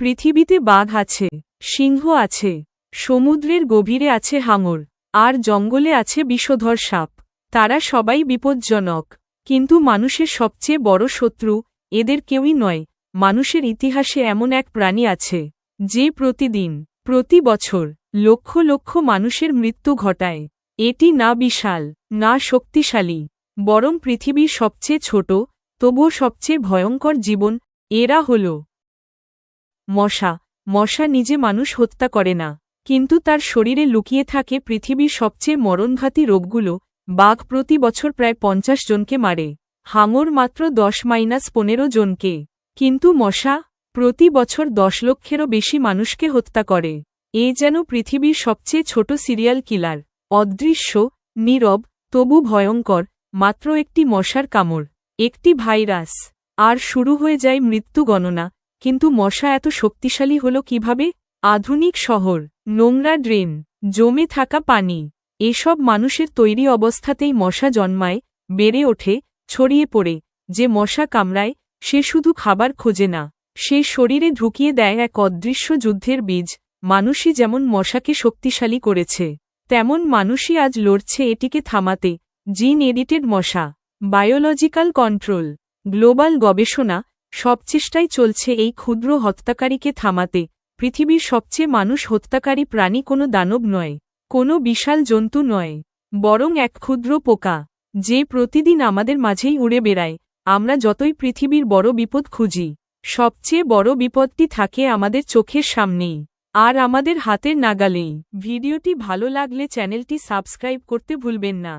পৃথিবীতে বাঘ আছে, সিংহ আছে, সমুদ্রের গভীরে আছে হাঙর, আর জঙ্গলে আছে বিষধর সাপ। তারা সবাই বিপজ্জনক, কিন্তু মানুষের সবচেয়ে বড় শত্রু এদের কেউই নয়। মানুষের ইতিহাসে এমন এক প্রাণী আছে, যে প্রতিদিন, প্রতি বছর, লক্ষ লক্ষ মানুষের মৃত্যু ঘটায়। এটি না বিশাল, না শক্তিশালী, বরং পৃথিবীর সবচেয়ে ছোট, তবুও সবচেয়ে ভয়ঙ্কর জীবন, এরা হল মশা। মশা নিজে মানুষ হত্যা করে না। কিন্তু তার শরীরে লুকিয়ে থাকে পৃথিবীর সবচেয়ে মরণঘাতী রোগগুলো। বাঘ প্রতি বছর প্রায় পঞ্চাশ জনকে মারে। হাঙর মাত্র দশ মাইনাস পনেরো জনকে। কিন্তু মশা প্রতি বছর দশ লক্ষেরও বেশি মানুষকে হত্যা করে। এ যেন পৃথিবীর সবচেয়ে ছোট সিরিয়াল কিলার। অদৃশ্য, নীরব, তবু ভয়ঙ্কর, মাত্র একটি মশার কামড়। একটি ভাইরাস। আর শুরু হয়ে যায় মৃত্যু গণনা। কিন্তু মশা এত শক্তিশালী হল কীভাবে? আধুনিক শহর, নোংরা ড্রেন, জমে থাকা পানি, এসব মানুষের তৈরি অবস্থাতেই মশা জন্মায়, বেড়ে ওঠে, ছড়িয়ে পড়ে, যে মশা কামড়ায়, সে শুধু খাবার খোঁজে না, সে শরীরে ঢুকিয়ে দেয় এক অদৃশ্য যুদ্ধের বীজ, মানুষই যেমন মশাকে শক্তিশালী করেছে, তেমন মানুষই আজ লড়ছে এটিকে থামাতে, জিন এডিটেড মশা, বায়োলজিক্যাল কন্ট্রোল, গ্লোবাল গবেষণা সব চেষ্টাই চলছে এই ক্ষুদ্র হত্যাকারীকে থামাতে। পৃথিবীর সবচেয়ে মানুষ হত্যাকারী প্রাণী কোনো দানব নয়, কোনো বিশাল জন্তু নয়, বরং এক ক্ষুদ্র পোকা, যে প্রতিদিন আমাদের মাঝেই উড়ে বেড়ায়। আমরা যতই পৃথিবীর বড় বিপদ খুঁজি, সবচেয়ে বড় বিপদটি থাকে আমাদের চোখের সামনেই, আর আমাদের হাতের নাগালেই। ভিডিওটি ভালো লাগলে চ্যানেলটি সাবস্ক্রাইব করতে ভুলবেন না।